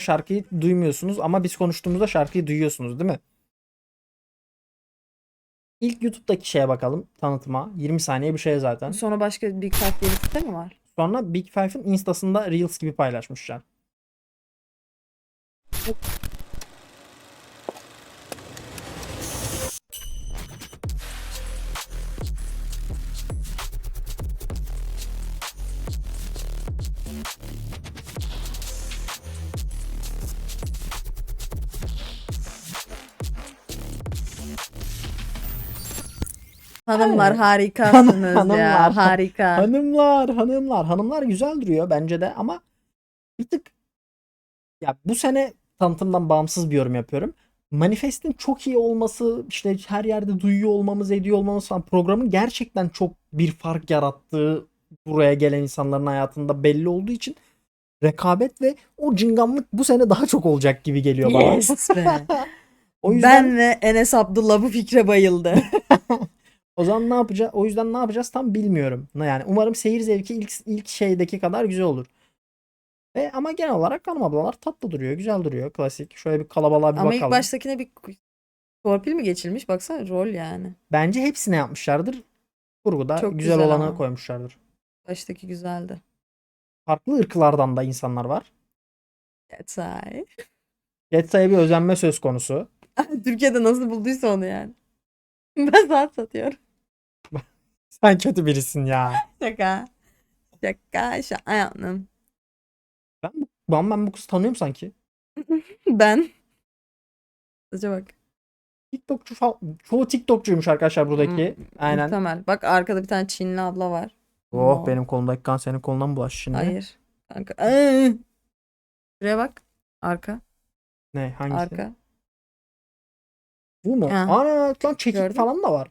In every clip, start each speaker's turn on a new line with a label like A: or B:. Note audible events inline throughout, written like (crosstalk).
A: şarkıyı duymuyorsunuz ama biz konuştuğumuzda şarkıyı duyuyorsunuz değil mi? İlk YouTube'daki şeye bakalım tanıtıma. 20 saniye bir şey zaten.
B: Sonra başka Big Five diye bir site mi var?
A: Sonra Big Five'ın Instas'ında Reels gibi paylaşmışlar.
B: Hanımlar
A: Evet.
B: harikasınız ya.
A: Hanımlar.
B: Harika.
A: Hanımlar, hanımlar, hanımlar güzel duruyor bence de ama bir tık ya bu sene tanıtımdan bağımsız bir yorum yapıyorum. Manifest'in çok iyi olması, işte her yerde duyuyor olmamız, ediyor olmamız falan programın gerçekten çok bir fark yarattığı buraya gelen insanların hayatında belli olduğu için rekabet ve o cinganlık bu sene daha çok olacak gibi geliyor bana.
B: Yes be. (laughs)
A: O yüzden
B: Ben ve Enes Abdullah bu fikre bayıldı. (laughs)
A: O zaman ne yapacağız? O yüzden ne yapacağız tam bilmiyorum. Yani umarım seyir zevki ilk ilk şeydeki kadar güzel olur. Ve ama genel olarak hanım ablalar tatlı duruyor, güzel duruyor, klasik. Şöyle bir kalabalığa bir
B: Ama ilk
A: bakalım.
B: baştakine bir torpil mi geçilmiş? Baksana rol yani.
A: Bence hepsine yapmışlardır. Kurguda
B: Çok
A: güzel,
B: güzel
A: olanı
B: ama.
A: koymuşlardır.
B: Baştaki güzeldi.
A: Farklı ırklardan da insanlar var.
B: I.
A: Getsa'ya bir özenme söz konusu. (laughs)
B: Türkiye'de nasıl bulduysa onu yani. (laughs) Ben saat satıyorum.
A: Sen kötü birisin ya.
B: Şaka. Şaka şaka yaptım.
A: Ben, bu- ben, ben bu kızı tanıyorum sanki. (laughs)
B: Ben. Sadece bak.
A: TikTokçu falan. Çoğu TikTokçuymuş arkadaşlar buradaki.
B: Hmm,
A: Aynen.
B: Muhtemel. Bak arkada bir tane Çinli abla var.
A: Oh
B: Oo.
A: benim kolumdaki kan senin kolundan bulaş şimdi.
B: Hayır. Kanka. Ay! Şuraya bak. Arka.
A: Ne hangisi?
B: Arka.
A: Bu mu?
B: Ha.
A: Ana lan çekik
B: Gördün.
A: falan da var.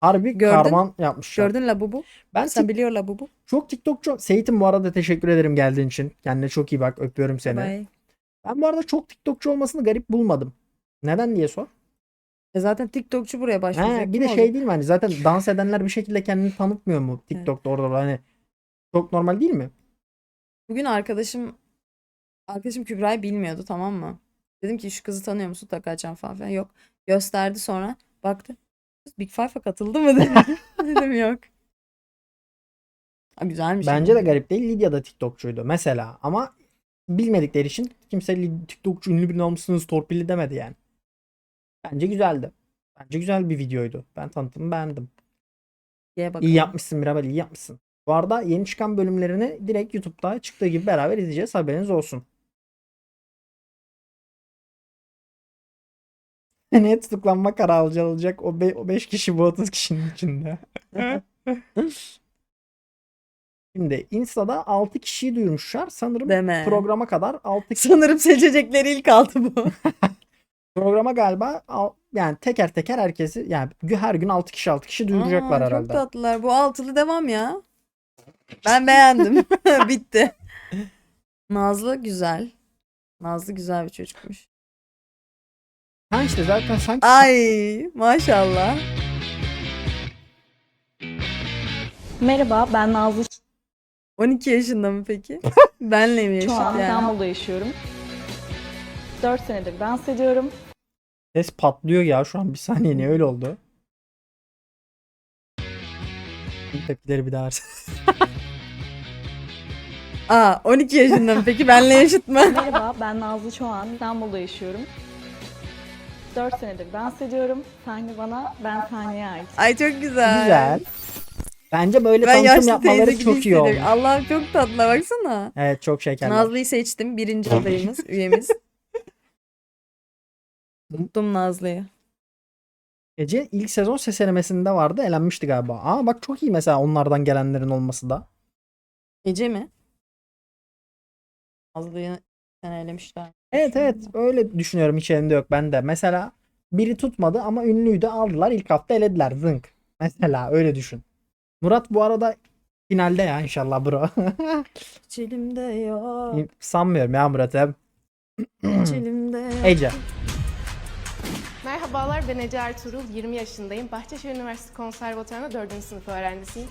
A: Harbi
B: Gördün.
A: karman yapmışlar.
B: Gördün Labubu?
A: Ben
B: Sen biliyor Labubu.
A: çok TikTokçu. Seyit'im bu arada teşekkür ederim geldiğin için. Kendine çok iyi bak. Öpüyorum seni.
B: Bye.
A: Ben bu arada çok TikTokçu olmasını garip bulmadım. Neden diye sor.
B: E zaten TikTokçu buraya
A: He,
B: başlayacak.
A: bir
B: Kim
A: de
B: olacak?
A: şey değil mi hani zaten dans edenler bir şekilde kendini tanıtmıyor mu TikTok'ta orada hani çok normal değil mi?
B: Bugün arkadaşım arkadaşım Kübra'yı bilmiyordu tamam mı? Dedim ki şu kızı tanıyor musun? Takacan falan filan. Yok. Gösterdi sonra. Baktı. Big Five'a katıldı mı (laughs) dedi. Dedim yok. Ha, güzelmiş.
A: Bence de garip değil. Lidya da TikTokçuydu mesela ama bilmedikleri için kimse "Lid- TikTokçu ünlü birini almışsınız torpilli demedi yani. Bence güzeldi. Bence güzel bir videoydu. Ben tanıtımı beğendim.
B: Bakalım.
A: İyi yapmışsın Mirabel iyi yapmışsın. Bu arada yeni çıkan bölümlerini direkt YouTube'da çıktığı gibi beraber izleyeceğiz. Haberiniz olsun. Seneye tutuklanma kararı alacak o 5 kişi bu 30 kişinin içinde. (laughs) Şimdi Insta'da 6 kişiyi duyurmuşlar. Sanırım
B: Deme.
A: programa kadar 6 kişi
B: Sanırım seçecekleri ilk altı bu. (laughs)
A: programa galiba al- yani teker teker herkesi yani her gün 6 kişi 6 kişi duyuracaklar
B: Aa,
A: herhalde.
B: Çok tatlılar. Bu altılı devam ya. Ben beğendim. (laughs) Bitti. Nazlı güzel. Nazlı güzel bir çocukmuş.
A: Ha işte zaten sanki
B: Ay maşallah.
C: Merhaba, ben Nazlı.
B: 12 yaşında mı peki? (laughs) Benle mi yaşıt
C: Şu an
B: yani?
C: İstanbul'da yaşıyorum. 4 senedir dans ediyorum.
A: Ses patlıyor ya şu an bir saniye ne öyle oldu? Bir tepkileri bir daha versin. (laughs)
B: Aa 12 yaşında mı peki? Benle yaşıt mı?
C: Merhaba, ben Nazlı Çoğan. İstanbul'da yaşıyorum. 4 senedir dans ediyorum. Sahne bana, ben sahneye ait.
B: Ay çok güzel.
A: Güzel. Bence böyle
B: Ben
A: tanıtım yapmaları çok iyi olmuş.
B: Allah'ım çok tatlı baksana.
A: Evet çok şekerler.
B: Nazlı'yı seçtim. Birinci adayımız, üyemiz. (laughs) Tuttum Nazlı'yı.
A: Ece ilk sezon ses elemesinde vardı elenmişti galiba. Aa bak çok iyi mesela onlardan gelenlerin olması da.
B: Ece mi? Nazlı'yı sen elemişler.
A: Evet evet öyle düşünüyorum hiç elimde yok ben de. Mesela biri tutmadı ama ünlüydü aldılar ilk hafta elediler zınk. (laughs) Mesela öyle düşün. Murat bu arada finalde ya inşallah bro. (laughs)
B: Hiç elimde yok.
A: Sanmıyorum ya Murat'ım.
B: Hiç elimde (clears throat) yok.
A: Ece.
D: Merhabalar ben Ece Ertuğrul, 20 yaşındayım. Bahçeşehir Üniversitesi Konservatuvarı'nda 4. sınıf öğrencisiyim.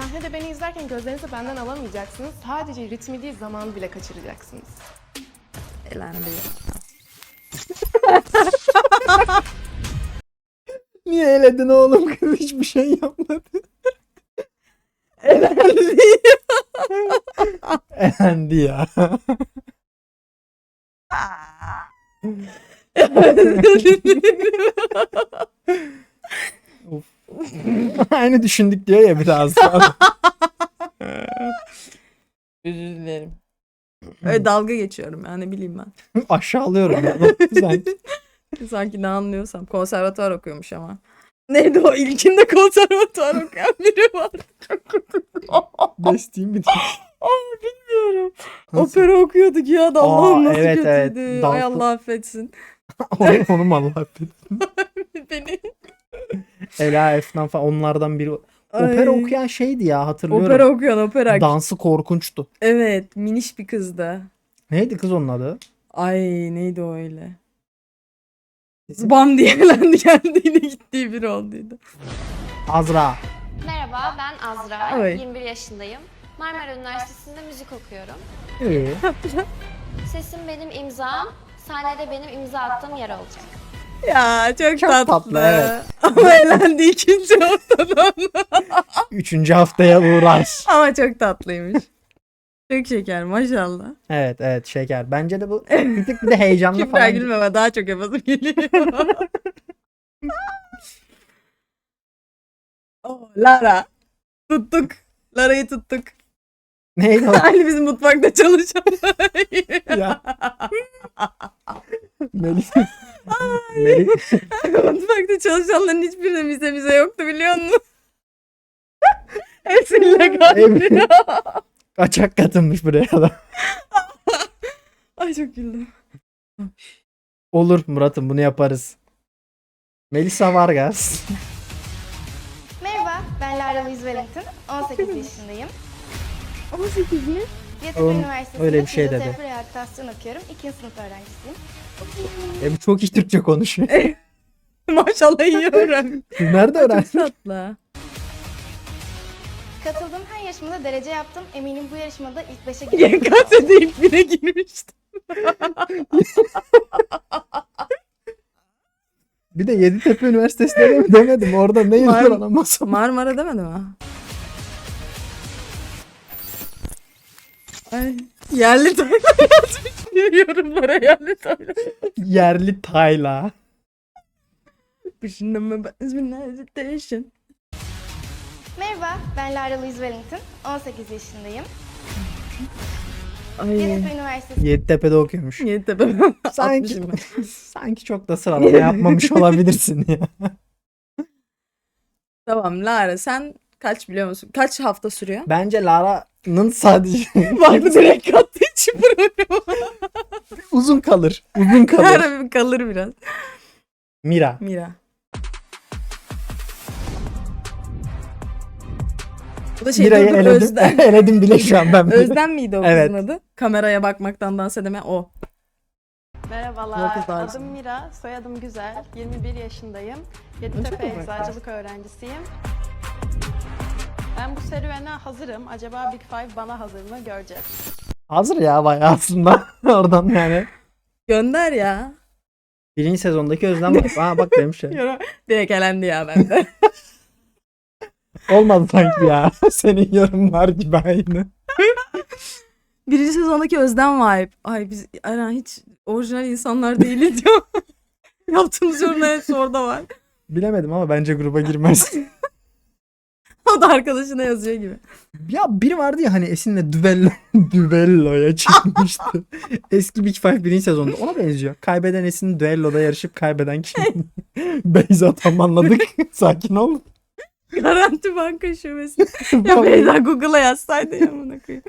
D: Sahnede beni izlerken gözlerinizi benden alamayacaksınız. Sadece ritmi değil zamanı bile kaçıracaksınız.
B: Elendi. (laughs)
A: Niye eledin oğlum kız hiçbir şey yapmadı.
B: Elendi.
A: Elendi ya. Of. (laughs) Aynı düşündük diyor ya biraz daha. (laughs)
B: Özür dilerim. Öyle dalga geçiyorum yani ne bileyim ben. (laughs)
A: Aşağılıyorum ya. Sanki.
B: Sanki ne anlıyorsam. Konservatuvar okuyormuş ama. Neydi o? İlkinde konservatuvar okuyan biri var. Çok kötü.
A: Bestiğim bir
B: Ama bilmiyorum.
A: Nasıl?
B: Opera okuyorduk ya da
A: Aa,
B: Allah'ım nasıl
A: evet, evet.
B: kötüydü. Ay Allah affetsin.
A: onu, onu Allah affetsin.
B: Beni.
A: Ela Efnan falan onlardan biri.
B: Ay.
A: Opera okuyan şeydi ya hatırlıyorum.
B: Opera okuyan opera.
A: Dansı korkunçtu.
B: evet miniş bir kızdı.
A: Neydi kız onun adı?
B: Ay neydi o öyle. Bam diye (laughs) elendi geldiğinde gittiği biri olduydu.
A: Azra.
E: Merhaba, ben Azra.
B: Oy.
E: 21 yaşındayım. Marmara Üniversitesi'nde müzik okuyorum.
A: İyi. (laughs)
B: Sesim
E: benim imzam, sahnede benim imza attığım yer olacak.
B: Ya çok,
A: Çok
B: tatlı.
A: tatlı, evet. (laughs)
B: Ama elendi ikinci haftadan. (laughs)
A: Üçüncü haftaya uğraş.
B: Ama çok tatlıymış. çok şeker maşallah.
A: Evet evet şeker. Bence de bu (laughs) bir tık bir de heyecanlı
B: Kübra
A: falan.
B: gülmeme daha çok yapasım geliyor. oh, Lara. Tuttuk. Lara'yı tuttuk.
A: Neydi o?
B: Aynı bizim mutfakta çalışan.
A: Ya. Melih. Melih. (laughs)
B: mutfakta çalışanların hiçbirinin bize bize yoktu biliyor musun? (laughs) Hepsi illegal.
A: Ev- (laughs) Kaçak katılmış buraya da.
B: Ay çok güldüm.
A: Olur Murat'ım bunu yaparız. Melisa Vargas.
F: Merhaba, ben Lara Louise Wellington. 18 yaşındayım.
B: 18 mi?
A: Oğlum,
F: Üniversitesi'nde
A: öyle bir şey dedi.
F: fizyoterapi rehabilitasyon okuyorum. İkinci sınıf öğrencisiyim.
A: E, bu çok iyi Türkçe konuşuyor. (laughs)
B: Maşallah iyi öğrenmiş.
A: Siz nerede
B: çok
A: öğrendiniz?
B: tatlı.
F: Katıldığım her yarışmada derece yaptım. Eminim bu yarışmada ilk 5'e girerim.
B: YKS'de ilk bire girmiştim. (laughs)
A: Bir de Yeditepe Üniversitesi'nde de mi demedim. Orada ne
B: Var-
A: yazıyor lan masa?
B: Marmara demedim ha. Ay, yerli tayla yazmış diyor yorumlara yerli tayla.
A: Yerli Tayla.
B: Buttons with no hesitation.
F: Merhaba, ben Lara Louise Wellington. 18 yaşındayım.
B: Ay.
F: Yeditepe Üniversitesi
A: Yeditepe'de okuyormuş.
B: Yeditepe. (laughs)
A: Sanki,
B: ben. (laughs)
A: sanki çok da sıralama yapmamış (laughs) olabilirsin ya.
B: Tamam Lara sen kaç biliyor musun? Kaç hafta sürüyor?
A: Bence Lara'nın sadece
B: Bak direkt kattığı programa.
A: uzun kalır. Uzun kalır.
B: Lara bir kalır biraz.
A: Mira.
B: Mira. Bu da şey
A: Mira'yı
B: dur, dur,
A: eledim.
B: Özden. (laughs)
A: eledim bile şu an ben.
B: Özden miydi o
A: Evet.
B: kızın adı? Kameraya bakmaktan dans edeme o.
G: Merhabalar,
B: daha
G: adım Mira, soyadım Güzel, 21 yaşındayım. Yeditepe
B: mu
G: Eczacılık öğrencisiyim. Ben bu serüvene hazırım. Acaba Big Five bana hazır mı göreceğiz.
A: Hazır ya bayağı aslında. (laughs) Oradan yani.
B: Gönder ya.
A: Birinci sezondaki Özlem bak. Aa bak demiş ya. (laughs)
B: Yorum- Direkt elendi ya bende. (laughs)
A: Olmadı sanki ya. Senin yorumlar gibi aynı.
B: Birinci sezondaki Özden vibe. Ay biz Eren hiç orijinal insanlar değiliz ya. Yaptığımız yorumlar hepsi orada var.
A: Bilemedim ama bence gruba girmez.
B: O da arkadaşına yazıyor gibi.
A: ya biri vardı ya hani Esin'le düello, (laughs) düelloya çıkmıştı. (laughs) Eski Big Five birinci sezonda. Ona benziyor. Kaybeden Esin düelloda yarışıp kaybeden kişi. (laughs) Beyza tam anladık. Sakin ol.
B: Garanti banka şubesi. ya Beyza Google'a yazsaydı ya bunu koyayım.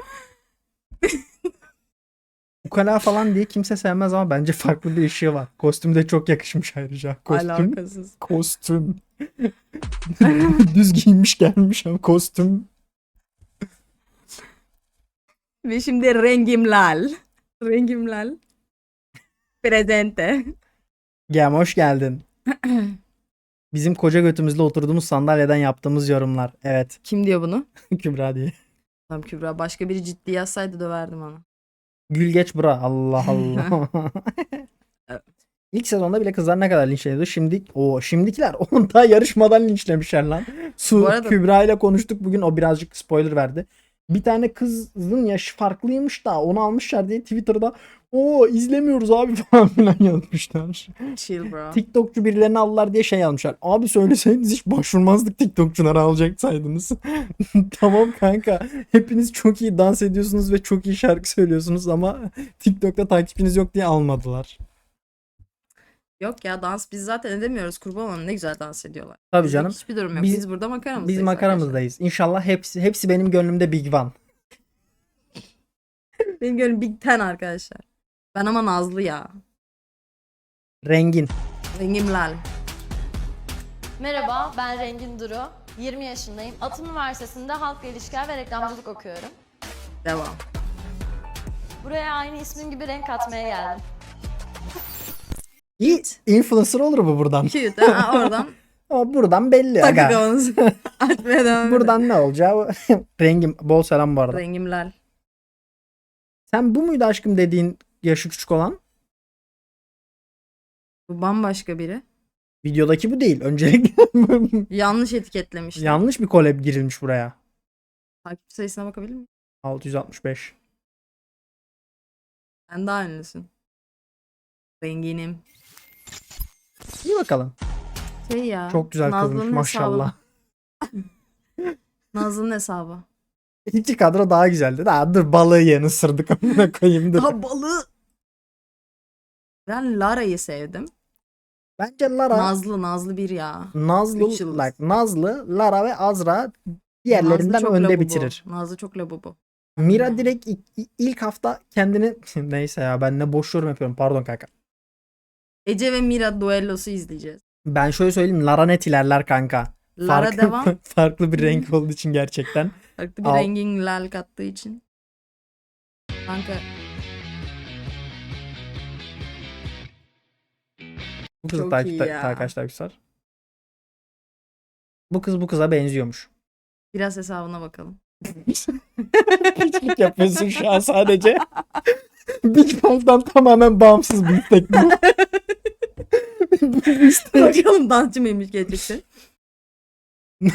A: Ukala falan diye kimse sevmez ama bence farklı bir ışığı var. Kostüm de çok yakışmış ayrıca. Kostüm.
B: Alakasız.
A: Kostüm. (laughs) Düz giyinmiş gelmiş ama kostüm.
B: Ve şimdi rengim lal. Rengim lal. Presente.
A: Gel hoş geldin. (clears throat) Bizim koca götümüzle oturduğumuz sandalyeden yaptığımız yorumlar. Evet.
B: Kim diyor bunu? (laughs)
A: Kübra diye.
B: Tamam Kübra. Başka biri ciddi yazsaydı döverdim onu.
A: Gül geç bura. Allah (laughs) Allah.
B: Evet. (laughs)
A: İlk sezonda bile kızlar ne kadar linçleniyordu. Şimdi o şimdikiler (laughs) onu daha yarışmadan linçlemişler lan. Su
B: arada-
A: Kübra ile konuştuk bugün o birazcık spoiler verdi. Bir tane kızın yaşı farklıymış da onu almışlar diye Twitter'da o izlemiyoruz abi (laughs) falan filan yazmışlar.
B: Chill bro.
A: TikTokçu birilerini aldılar diye şey yazmışlar. Abi söyleseydiniz hiç başvurmazdık TikTokçuları alacaksaydınız. (laughs) tamam kanka. Hepiniz çok iyi dans ediyorsunuz ve çok iyi şarkı söylüyorsunuz ama TikTok'ta takipçiniz yok diye almadılar.
B: Yok ya dans biz zaten edemiyoruz kurban olun ne güzel dans ediyorlar.
A: Tabii
B: Bizde
A: canım.
B: Hiçbir durum yok.
A: Biz-
B: Biz, burada makaramızdayız.
A: Biz
B: arkadaşlar.
A: makaramızdayız. İnşallah hepsi hepsi benim gönlümde Big One. (laughs)
B: Benim gönlüm Big Ten arkadaşlar. Ben ama Nazlı ya.
A: Rengin.
B: Rengim lal.
E: Merhaba, ben Rengin Duru. 20 yaşındayım. Atım Üniversitesi'nde halkla ilişkiler ve reklamcılık okuyorum.
B: Devam.
E: Buraya aynı ismim gibi renk katmaya geldim.
A: İyi influencer olur bu buradan.
B: Cute. Oradan (laughs)
A: Ama buradan belli.
B: takı
A: Aga. (laughs)
B: devam edin.
A: Buradan ne olacağı (laughs) rengim bol selam bu arada.
B: Rengim lal.
A: Sen bu muydu aşkım dediğin yaşı küçük olan?
B: Bu bambaşka biri.
A: Videodaki bu değil. Öncelikle
B: Yanlış etiketlemiş.
A: yanlış bir collab girilmiş buraya.
B: Takipçi sayısına bakabilir miyim?
A: 665.
B: Sen daha ünlüsün. Renginim.
A: İyi bakalım.
B: Şey ya.
A: Çok güzel kızmış maşallah. (laughs)
B: Nazlı'nın hesabı.
A: İki kadro daha güzeldi. Daha dur balığı yeni ısırdık amına koyayım dur.
B: Daha balığı. Ben Lara'yı sevdim.
A: Bence Lara,
B: Nazlı, Nazlı bir ya.
A: Nazlı, like, Nazlı, Lara ve Azra diğerlerinden önde
B: labubu.
A: bitirir.
B: Nazlı çok labubu.
A: Mira direkt ilk, ilk hafta kendini (laughs) neyse ya ben ne boş yorum yapıyorum pardon kanka.
B: Ece ve Mira duellosu izleyeceğiz.
A: Ben şöyle söyleyeyim Lara net ilerler kanka.
B: Lara
A: Farklı, (laughs)
B: devam.
A: farklı bir renk (laughs) olduğu için gerçekten.
B: Farklı bir
A: Al.
B: rengin lal kattığı için. Kanka
A: Bu kızı
B: Çok
A: takip
B: iyi ya.
A: arkadaşlar güzel. Bu kız bu kıza benziyormuş.
B: biraz hesabına bakalım. (laughs)
A: Piçlik yapıyorsun şu an sadece. (laughs) Big Five'dan tamamen bağımsız bir istek bu. (laughs) Bu istek-
B: Bakalım dansçı mıymış gerçekten. (laughs)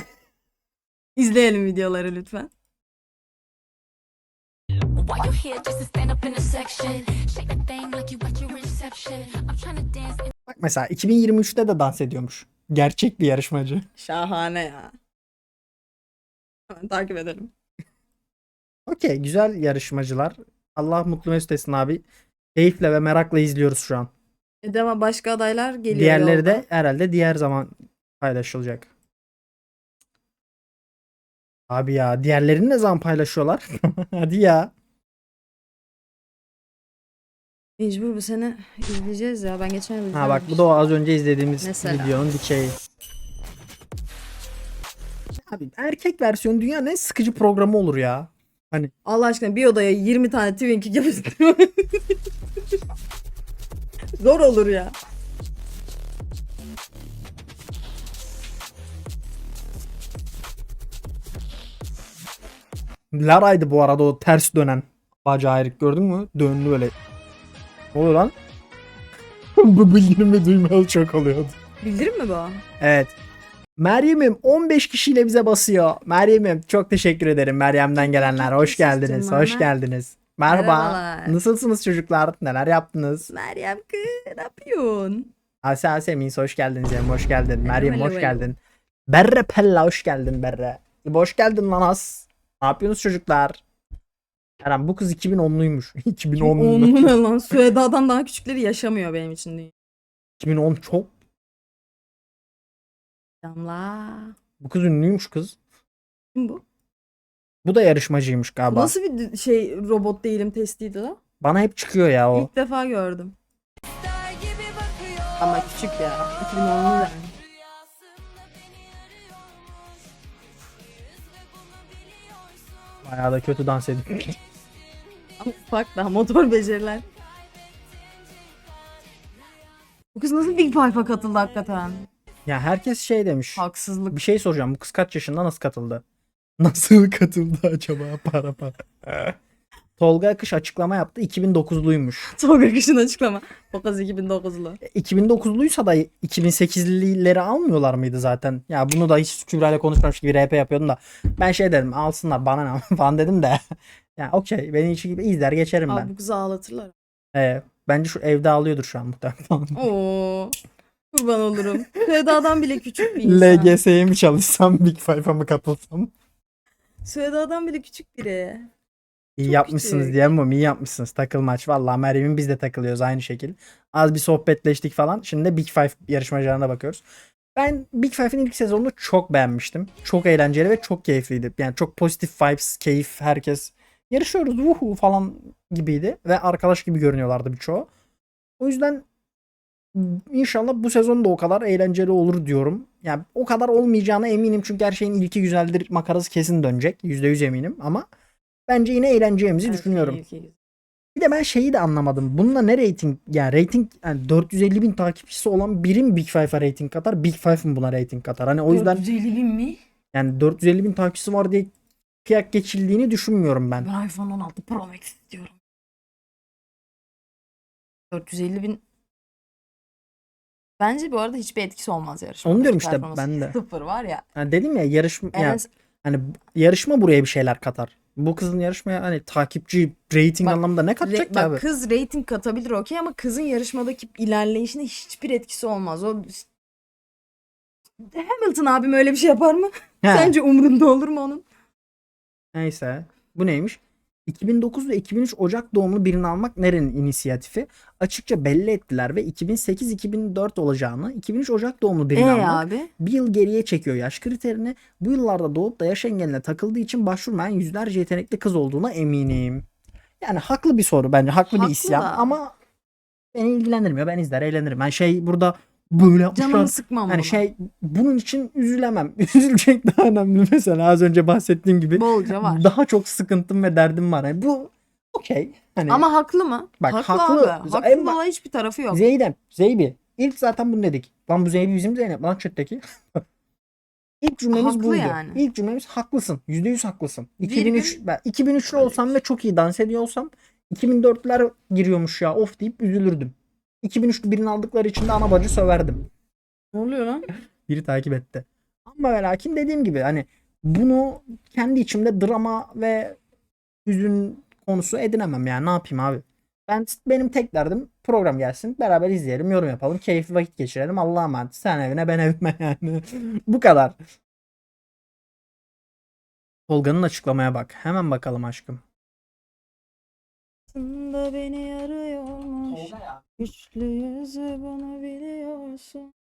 B: İzleyelim videoları lütfen.
H: Why you here just to stand up in a section? Shake that thing like you at your reception. I'm trying to dance in
A: Bak mesela 2023'te de dans ediyormuş. Gerçek bir yarışmacı.
B: Şahane ya. Hemen takip edelim.
A: Okey güzel yarışmacılar. Allah mutlu mesut etsin abi. Keyifle ve merakla izliyoruz şu an.
B: E devam başka adaylar geliyor
A: Diğerleri
B: yolda.
A: de herhalde diğer zaman paylaşılacak. Abi ya diğerlerini ne zaman paylaşıyorlar? (laughs) Hadi ya.
B: Mecbur bu sene izleyeceğiz ya. Ben geçen yıl
A: Ha bak bu da o az önce izlediğimiz
B: Mesela.
A: videonun dikeyi. Abi erkek versiyonu dünya ne sıkıcı programı olur ya.
B: Allah aşkına bir odaya 20 tane Twinkie yapıştırma. (laughs) Zor olur ya.
A: Lara'ydı bu arada o ters dönen. Bacağı ayrık gördün mü? Döndü böyle. Ne oluyor lan? (laughs) bu bildirimi duymayalı çok oluyordu.
B: Bildirim mi bu?
A: Evet. Meryem'im 15 kişiyle bize basıyor. Meryem'im çok teşekkür ederim Meryem'den gelenler. Hoş geldiniz. Hoş geldiniz. Merhaba.
B: Merhabalar.
A: Nasılsınız çocuklar? Neler yaptınız?
B: Meryem kız ne yapıyorsun?
A: Ase Asemins hoş geldin Cem. Hoş geldin. Meryem hoş geldin. Berre Pella hoş geldin Berre. Hoş geldin lan As. Ne yapıyorsunuz çocuklar? Eren bu kız 2010'luymuş. 2010'lu.
B: Onun ne (laughs) lan? Süheda'dan daha küçükleri yaşamıyor benim için diye.
A: 2010 çok.
B: Damla.
A: Bu kız ünlüymüş kız.
B: Kim bu?
A: Bu da yarışmacıymış
B: Bu
A: galiba.
B: nasıl bir şey robot değilim testiydi la?
A: Bana hep çıkıyor ya o.
B: İlk defa gördüm. Ama küçük ya. 2010'lu yani.
A: Bayağı da kötü dans ediyor.
B: Ama ufak daha motor beceriler. Bu kız nasıl Big Five'a katıldı hakikaten?
A: Ya herkes şey demiş.
B: Haksızlık.
A: Bir şey soracağım. Bu kız kaç yaşında nasıl katıldı? (laughs) Nasıl katıldı acaba (laughs) para para? (laughs) Tolga Akış açıklama yaptı. 2009'luymuş.
B: Tolga Kış'ın açıklama. O kız 2009'lu.
A: 2009'luysa da 2008'lileri almıyorlar mıydı zaten? Ya bunu da hiç Kübra'yla konuşmamış gibi RP yapıyordum da. Ben şey dedim alsınlar bana ne falan dedim de. ya okey beni hiç gibi izler geçerim
B: Abi
A: ben.
B: bu kızı ağlatırlar.
A: Ee, bence şu evde ağlıyordur şu an muhtemelen.
B: Oo. Kurban olurum. Süheda'dan bile küçük bir insan.
A: LGS'ye mi çalışsam (laughs) Big Five'a mı katılsam?
B: Süheda'dan bile küçük biri.
A: İyi
B: Çok
A: yapmışsınız
B: küçük.
A: diyemem iyi yapmışsınız takılmaç. Vallahi Meryem'in biz de takılıyoruz aynı şekil. Az bir sohbetleştik falan. Şimdi de Big Five yarışmacılarına bakıyoruz. Ben Big Five'in ilk sezonunu çok beğenmiştim. Çok eğlenceli ve çok keyifliydi. Yani çok pozitif vibes, keyif, herkes yarışıyoruz vuhu falan gibiydi. Ve arkadaş gibi görünüyorlardı birçoğu. O yüzden inşallah bu sezon da o kadar eğlenceli olur diyorum. Yani o kadar olmayacağına eminim çünkü her şeyin ilki güzeldir makarası kesin dönecek. %100 eminim ama bence yine eğleneceğimizi düşünüyorum. Bir de ben şeyi de anlamadım. Bununla ne rating yani rating yani 450 bin takipçisi olan biri mi Big Five'a rating katar? Big Five mi buna rating katar? Hani o yüzden
B: 450 bin mi?
A: yani 450 bin takipçisi var diye kıyak geçildiğini düşünmüyorum ben.
B: Ben iPhone 16 Pro Max istiyorum. 450 bin Bence bu arada hiçbir etkisi olmaz yarışmada.
A: Onu diyorum işte, ben de.
B: Sıfır var ya.
A: Yani dedim ya yarışma yani hani yarışma buraya bir şeyler katar. Bu kızın yarışmaya hani takipçi rating
B: Bak,
A: anlamında ne
B: re-
A: katacak ki
B: bak
A: abi?
B: kız rating katabilir okey ama kızın yarışmadaki ilerleyişine hiçbir etkisi olmaz. O Hamilton abim öyle bir şey yapar mı?
A: He, (laughs)
B: Sence umurunda olur mu onun?
A: Neyse. Bu neymiş? 2009 ve 2003 Ocak doğumlu birini almak nerenin inisiyatifi? Açıkça belli ettiler ve 2008-2004 olacağını, 2003 Ocak doğumlu birini
B: Ee
A: almak
B: abi.
A: bir yıl geriye çekiyor yaş kriterini. Bu yıllarda doğup da yaş engeline takıldığı için başvurmayan yüzlerce yetenekli kız olduğuna eminim. Yani haklı bir soru bence. Haklı,
B: Haklı
A: bir isyan ama beni ilgilendirmiyor. Ben izler eğlenirim. Ben şey burada böyle yapmışlar.
B: Canımı sıkmam
A: Hani
B: buna.
A: şey bunun için üzülemem. (laughs) Üzülecek daha önemli mesela az önce bahsettiğim gibi.
B: Bolca var.
A: Daha çok sıkıntım ve derdim var. Yani bu okey. Hani
B: Ama haklı mı?
A: Bak,
B: haklı,
A: haklı.
B: abi. Haklı
A: En
B: hiçbir tarafı yok.
A: Zeydem, Zeybi. İlk zaten bunu dedik. Lan bu Zeybi bizim Zeynep lan chat'teki. (laughs) İlk cümlemiz
B: Haklı
A: buydu.
B: yani.
A: İlk cümlemiz haklısın. %100 haklısın. 2003 ben 2003'lü olsam ve çok iyi dans ediyor olsam 2004'ler giriyormuş ya of deyip üzülürdüm. 2003'lü birini aldıkları için de ana bacı söverdim.
B: Ne oluyor lan?
A: Biri takip etti. Ama ve lakin dediğim gibi hani bunu kendi içimde drama ve hüzün konusu edinemem yani ne yapayım abi. Ben benim tek derdim program gelsin beraber izleyelim yorum yapalım keyifli vakit geçirelim Allah'a emanet sen evine ben evime yani (laughs) bu kadar. Tolga'nın açıklamaya bak hemen bakalım aşkım.
B: Aslında beni arıyormuş. Güçlü yüzü bunu biliyorsun.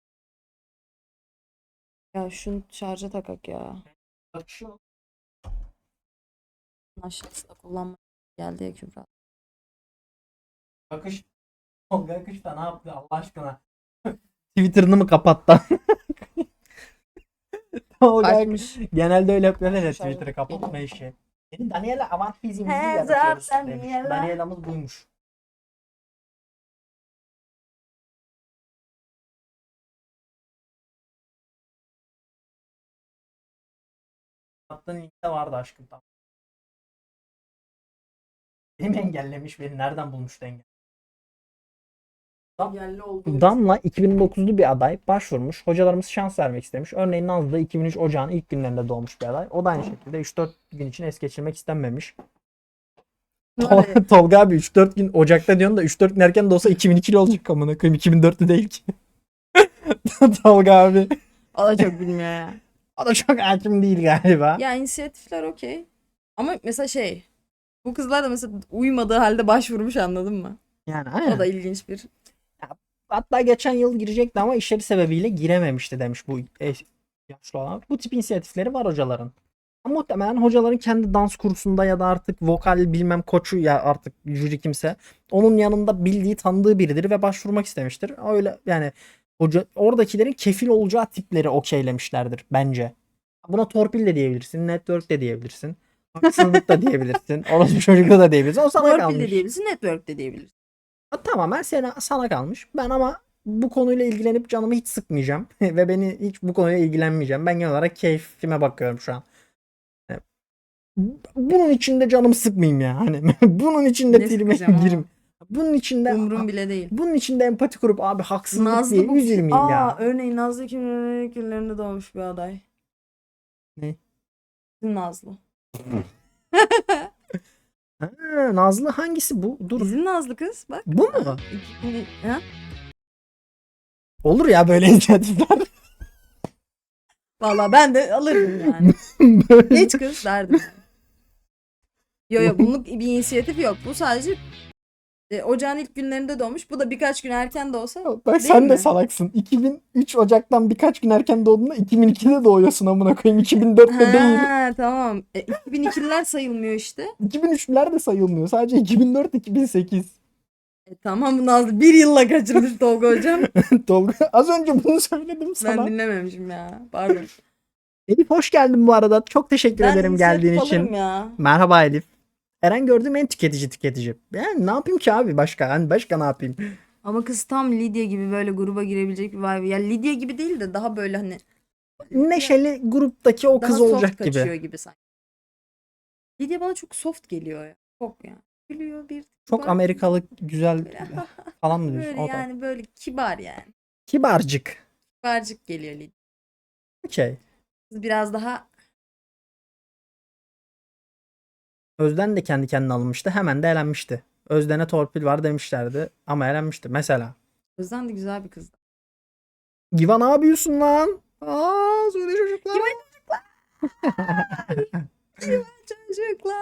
B: Ya şunu şarja takak ya. Aşağısında kullanma geldi ya Kübra.
A: Akış Tolga Akış da ne yaptı Allah aşkına? (laughs) Twitter'ını mı kapattı? (laughs) Tolga Akış-. Genelde öyle yapıyorlar ya Twitter'ı kapatma işi. Senin Daniela Avant bizimizi
B: He,
A: yaratıyoruz
B: zaten
A: demiş.
B: Daniela.
A: Daniela'mız buymuş. Attığın linkte vardı aşkım tam. Benim engellemiş beni nereden bulmuş engel? Damla 2009'lu bir aday başvurmuş. Hocalarımız şans vermek istemiş. Örneğin Nazlı da 2003 Ocağın ilk günlerinde doğmuş bir aday. O da aynı şekilde 3-4 gün için es geçirmek istenmemiş. Tol- (laughs) Tolga abi 3-4 gün Ocak'ta diyorsun da 3-4 gün erken de olsa 2002'li olacak amına koyayım 2004'lü değil ki. (laughs) Tolga abi.
B: O da çok bilmiyor ya.
A: O da çok hakim değil galiba.
B: Ya inisiyatifler okey. Ama mesela şey. Bu kızlar da mesela uymadığı halde başvurmuş anladın mı?
A: Yani
B: O
A: aynen.
B: da ilginç bir.
A: Hatta geçen yıl girecekti ama işleri sebebiyle girememişti demiş bu e- yaşlı olan. Bu tip inisiyatifleri var hocaların. Ama muhtemelen hocaların kendi dans kursunda ya da artık vokal bilmem koçu ya artık jüri kimse onun yanında bildiği tanıdığı biridir ve başvurmak istemiştir. Öyle yani hoca oradakilerin kefil olacağı tipleri okeylemişlerdir bence. Buna torpil de diyebilirsin, network de diyebilirsin. Haksızlık da diyebilirsin. (laughs) Orası çocukluğu da diyebilirsin. O sana
B: Torpil
A: kalmış.
B: de diyebilirsin, network de diyebilirsin.
A: Ha, Tamamen sana, sana kalmış. Ben ama bu konuyla ilgilenip canımı hiç sıkmayacağım. (laughs) Ve beni hiç bu konuyla ilgilenmeyeceğim. Ben genel olarak keyfime bakıyorum şu an. Bunun içinde canımı sıkmayayım ya. Hani (laughs) bunun içinde filme gireyim. Bunun içinde
B: Umrum bile değil.
A: bunun içinde empati kurup abi haksızlık diye
B: bu-
A: üzülmeyeyim
B: Aa,
A: ya.
B: örneğin Nazlı Ekim'in ilklerinde doğmuş bir aday.
A: Ne?
B: Nazlı. (laughs)
A: Ha, Nazlı hangisi bu? Dur.
B: Bizim Nazlı kız bak.
A: Bu mu?
B: Ha?
A: Olur ya böyle (laughs) inisiyatifler.
B: Valla ben de alırım (laughs) yani. Geç kız derdim. Yo yo bunluk bir inisiyatif yok. Bu sadece e, ocağın ilk günlerinde doğmuş. Bu da birkaç gün erken de olsa
A: Bak
B: Değil
A: sen de
B: mi?
A: salaksın. 2003 Ocak'tan birkaç gün erken doğduğunda 2002'de doğuyorsun amına koyayım. 2004'te değil.
B: Ha, tamam. E, 2002'liler sayılmıyor işte.
A: 2003'lüler de sayılmıyor. Sadece 2004 2008.
B: E, tamam bu Nazlı bir yılla kaçırmış Tolga hocam. (laughs)
A: Tolga az önce bunu söyledim
B: Ben
A: sana.
B: dinlememişim ya. Pardon.
A: Elif hoş geldin bu arada. Çok teşekkür
B: Ben
A: ederim geldiğin için.
B: ya.
A: Merhaba Elif. Eren gördüğüm en tüketici tüketici. Yani ne yapayım ki abi başka? Hani başka ne yapayım?
B: Ama kız tam Lidya gibi böyle gruba girebilecek bir vibe. Ya Lidya gibi değil de daha böyle hani
A: Neşeli gruptaki o
B: daha
A: kız
B: soft
A: olacak
B: kaçıyor
A: gibi.
B: gibi sanki. Lidya bana çok soft geliyor ya. Çok yani. Gülüyor bir
A: Çok
B: bak-
A: Amerikalı güzel falan mı (laughs) diyorsun?
B: böyle
A: O da.
B: yani böyle kibar yani.
A: Kibarcık.
B: Kibarcık geliyor Lidya.
A: Okey.
B: Kız biraz daha
A: Özden de kendi kendine alınmıştı. Hemen de elenmişti. Özden'e torpil var demişlerdi ama elenmişti. Mesela.
B: Özden de güzel bir kız.
A: Giva ne yapıyorsun lan? Aa söyle çocuklar.
B: Çocuklar. (laughs)